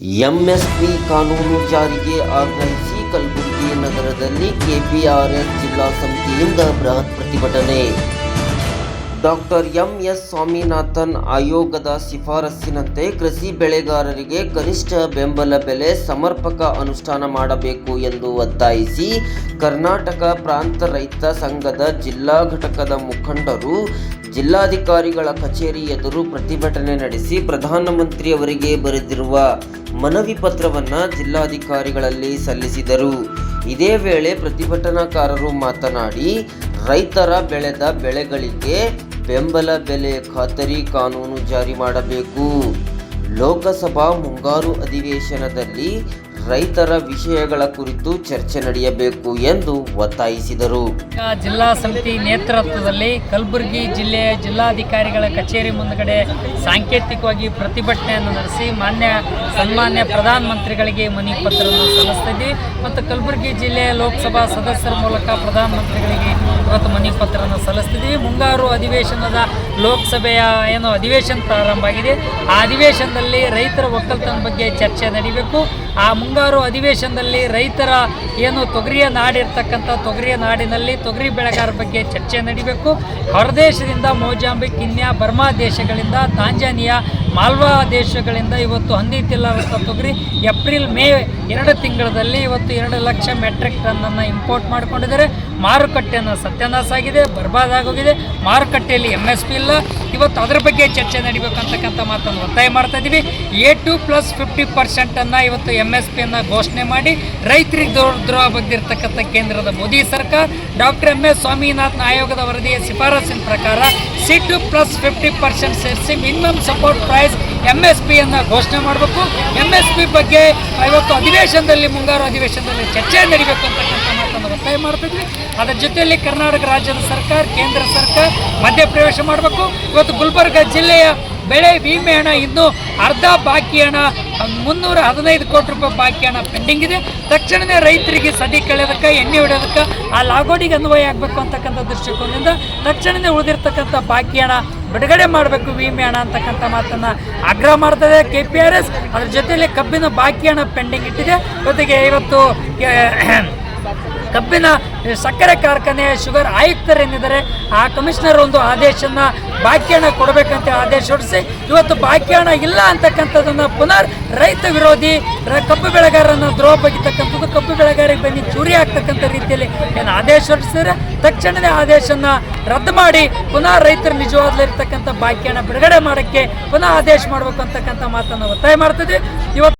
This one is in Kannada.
ಎಂಎಸ್ಪಿ ಕಾನೂನು ಜಾರಿಗೆ ಆಗ್ರಹಿಸಿ ಕಲಬುರಗಿ ನಗರದಲ್ಲಿ ಕೆಪಿಆರ್ಎಸ್ ಜಿಲ್ಲಾ ಸಮಿತಿಯಿಂದ ಬೃಹತ್ ಪ್ರತಿಭಟನೆ. ಡಾಕ್ಟರ್ ಎಂಎಸ್ ಸ್ವಾಮಿನಾಥನ್ ಆಯೋಗದ ಶಿಫಾರಸ್ಸಿನಂತೆ ಕೃಷಿ ಬೆಳೆಗಾರರಿಗೆ ಕನಿಷ್ಠ ಬೆಂಬಲ ಬೆಲೆ ಸಮರ್ಪಕ ಅನುಷ್ಠಾನ ಮಾಡಬೇಕು ಎಂದು ಒತ್ತಾಯಿಸಿ ಕರ್ನಾಟಕ ಪ್ರಾಂತ ರೈತ ಸಂಘದ ಜಿಲ್ಲಾ ಘಟಕದ ಮುಖಂಡರು ಜಿಲ್ಲಾಧಿಕಾರಿಗಳ ಕಚೇರಿ ಎದುರು ಪ್ರತಿಭಟನೆ ನಡೆಸಿ ಪ್ರಧಾನಮಂತ್ರಿಯವರಿಗೆ ಬರೆದಿರುವ ಮನವಿ ಪತ್ರವನ್ನು ಜಿಲ್ಲಾಧಿಕಾರಿಗಳಲ್ಲಿ ಸಲ್ಲಿಸಿದರು. ಇದೇ ವೇಳೆ ಪ್ರತಿಭಟನಾಕಾರರು ಮಾತನಾಡಿ, ರೈತರ ಬೆಳೆದ ಬೆಳೆಗಳಿಗೆ ಬೆಂಬಲ ಬೆಲೆ ಖಾತರಿ ಕಾನೂನು ಜಾರಿ ಮಾಡಬೇಕು. ಲೋಕಸಭಾ ಮುಂಗಾರು ಅಧಿವೇಶನದಲ್ಲಿ ರೈತರ ವಿಷಯಗಳ ಕುರಿತು ಚರ್ಚೆ ನಡೆಯಬೇಕು ಎಂದು ಒತ್ತಾಯಿಸಿದರು. ಜಿಲ್ಲಾ ಸಮಿತಿ ನೇತೃತ್ವದಲ್ಲಿ ಕಲಬುರಗಿ ಜಿಲ್ಲೆಯ ಜಿಲ್ಲಾಧಿಕಾರಿಗಳ ಕಚೇರಿ ಮುಂದುಗಡೆ ಸಾಂಕೇತಿಕವಾಗಿ ಪ್ರತಿಭಟನೆಯನ್ನು ನಡೆಸಿ ಮಾನ್ಯ ಸನ್ಮಾನ್ಯ ಪ್ರಧಾನಮಂತ್ರಿಗಳಿಗೆ ಮನವಿ ಪತ್ರವನ್ನು ಸಲ್ಲಿಸ್ತಿದ್ವಿ ಮತ್ತು ಕಲಬುರಗಿ ಜಿಲ್ಲೆಯ ಲೋಕಸಭಾ ಸದಸ್ಯರ ಮೂಲಕ ಪ್ರಧಾನಮಂತ್ರಿಗಳಿಗೆ ಇವತ್ತು ಮನವಿ ಪತ್ರವನ್ನು ಸಲ್ಲಿಸ್ತಿದ್ವಿ. ಮುಂಗಾರು ಅಧಿವೇಶನದ ಲೋಕಸಭೆಯ ಏನು ಅಧಿವೇಶನ ಪ್ರಾರಂಭ ಆಗಿದೆ. ಆ ಅಧಿವೇಶನದಲ್ಲಿ ರೈತರ ಒಕ್ಕಲ್ತನ ಬಗ್ಗೆ ಚರ್ಚೆ ನಡೀಬೇಕು. ಆ ಮುಂಗಾರು ಅಧಿವೇಶನದಲ್ಲಿ ರೈತರ ಏನು ತೊಗರಿಯ ನಾಡಿರ್ತಕ್ಕಂಥ ತೊಗರಿಯ ನಾಡಿನಲ್ಲಿ ತೊಗರಿ ಬೆಳೆಗಾರರ ಬಗ್ಗೆ ಚರ್ಚೆ ನಡೀಬೇಕು. ಹೊರದೇಶದಿಂದ ಮೋಜಾಂಬಿಕ್, ಕಿನ್ಯಾ, ಬರ್ಮಾ ದೇಶಗಳಿಂದ, ತಾಂಜಾನಿಯಾ, ಮಾಲ್ವಾ ದೇಶಗಳಿಂದ ಇವತ್ತು ಹಂದಿ ತಿಲ್ಲರಂಥ ತೊಗರಿ ಏಪ್ರಿಲ್, ಮೇ ಎರಡು ತಿಂಗಳಲ್ಲಿ ಇವತ್ತು ಎರಡು ಲಕ್ಷ ಮೆಟ್ರಿಕ್ ಟನ್ನನ್ನು ಇಂಪೋರ್ಟ್ ಮಾಡಿಕೊಂಡಿದ್ದಾರೆ. ಮಾರುಕಟ್ಟೆಯನ್ನು ಸತ್ಯನಾಶ ಆಗಿದೆ, ಬರ್ಬಾದಾಗೋಗಿದೆ. ಮಾರುಕಟ್ಟೆಯಲ್ಲಿ ಎಂ ಎಸ್ ಪಿ ಇಲ್ಲ. ಇವತ್ತು ಅದರ ಬಗ್ಗೆ ಚರ್ಚೆ ನಡೀಬೇಕಂತಕ್ಕಂಥ ಮಾತನ್ನು ಒತ್ತಾಯ ಮಾಡ್ತಾ ಇದ್ದೀವಿ ಎ ಟು ಪ್ಲಸ್ ಫಿಫ್ಟಿ ಪರ್ಸೆಂಟನ್ನು ಇವತ್ತು ಎಂ ಎಸ್ ಪಿಯನ್ನು ಘೋಷಣೆ ಮಾಡಿ ರೈತರಿಗೆ ದ್ರೋಹ ಬಂದಿರತಕ್ಕಂಥ ಕೇಂದ್ರದ ಮೋದಿ ಸರ್ಕಾರ, ಡಾಕ್ಟರ್ ಎಂ ಎಸ್ ಸ್ವಾಮಿನಾಥನ್ ಆಯೋಗದ ವರದಿಯ ಶಿಫಾರಸಿನ ಪ್ರಕಾರ C two plus fifty percent ಸೇರಿಸಿ minimum support price M S ಪಿಯನ್ನು ಘೋಷಣೆ ಮಾಡಬೇಕು. ಎಂ ಎಸ್ ಪಿ ಬಗ್ಗೆ ಇವತ್ತು ಅಧಿವೇಶನದಲ್ಲಿ, ಮುಂಗಾರು ಅಧಿವೇಶನದಲ್ಲಿ ಚರ್ಚೆ ನಡೀಬೇಕು ಅಂತಕ್ಕಂಥ ಮಾತನ್ನು ಒತ್ತಾಯ ಮಾಡ್ತಿದ್ವಿ. ಅದರ ಜೊತೆಯಲ್ಲಿ ಕರ್ನಾಟಕ ರಾಜ್ಯದ ಸರ್ಕಾರ, ಕೇಂದ್ರ ಸರ್ಕಾರ ಮಧ್ಯಪ್ರವೇಶ ಮಾಡಬೇಕು. ಇವತ್ತು ಗುಲ್ಬರ್ಗ ಜಿಲ್ಲೆಯ ಬೆಳೆ ವಿಮೆ ಹಣ ಇನ್ನೂ ಅರ್ಧ ಬಾಕಿ ಹಣ, ಮುನ್ನೂರ ಹದಿನೈದು ಕೋಟಿ ರೂಪಾಯಿ ಬಾಕಿ ಹಣ ಪೆಂಡಿಂಗ್ ಇದೆ. ತಕ್ಷಣವೇ ರೈತರಿಗೆ ಸದಿ ಕಳೆಯೋದಕ್ಕೆ, ಎಣ್ಣೆ ಹೊಡೆಯೋದಕ್ಕೆ, ಆ ಲಾಗೋಡಿಗೆ ಅನ್ವಯ ಆಗಬೇಕು ಅಂತಕ್ಕಂಥ ದೃಷ್ಟಿಕೋನದಿಂದ ತಕ್ಷಣವೇ ಉಳಿದಿರ್ತಕ್ಕಂಥ ಬಾಕಿ ಹಣ ಬಿಡುಗಡೆ ಮಾಡಬೇಕು, ವಿಮೆ ಹಣ ಅಂತಕ್ಕಂಥ ಮಾತನ್ನು ಆಗ್ರಹ ಮಾಡ್ತದೆ ಕೆ ಪಿ ಆರ್ ಎಸ್ ಅದ್ರ ಜೊತೆಯಲ್ಲಿ ಕಬ್ಬಿನ ಬಾಕಿ ಹಣ ಪೆಂಡಿಂಗ್ ಇಟ್ಟಿದೆ. ಜೊತೆಗೆ ಇವತ್ತು ಕಬ್ಬಿನ ಸಕ್ಕರೆ ಕಾರ್ಖಾನೆ ಶುಗರ್ ಆಯುಕ್ತರೇನಿದ್ದಾರೆ ಆ ಕಮಿಷನರ್ ಒಂದು ಆದೇಶನ ಬಾಕಿ ಕೊಡಬೇಕಂತ ಆದೇಶ ಹೊರಡಿಸಿ, ಇವತ್ತು ಬಾಕಿ ಇಲ್ಲ ಅಂತಕ್ಕಂಥದ್ದನ್ನು ಪುನರ್ ರೈತ ವಿರೋಧಿ ಕಬ್ಬು ಬೆಳೆಗಾರರನ್ನು ದ್ರೋಹ ಬಗ್ಗಿತಕ್ಕಂಥದ್ದು ಕಬ್ಬು ಬೆಳೆಗಾರರಿಗೆ ಬನ್ನಿ ಚೂರಿ ಆಗ್ತಕ್ಕಂಥ ರೀತಿಯಲ್ಲಿ ಏನು ಆದೇಶ ಹೊರಡಿಸಿದ್ರೆ ತಕ್ಷಣವೇ ಆದೇಶನ ರದ್ದು ಮಾಡಿ ಪುನಃ ರೈತರು ನಿಜವಾಗ್ಲಿರ್ತಕ್ಕಂಥ ಬಾಕಿ ಬಿಡುಗಡೆ ಮಾಡೋಕ್ಕೆ ಪುನಃ ಆದೇಶ ಮಾಡಬೇಕು ಅಂತಕ್ಕಂಥ ಮಾತನ್ನು ಒತ್ತಾಯ ಮಾಡ್ತಿದ್ವಿ. ಇವತ್ತು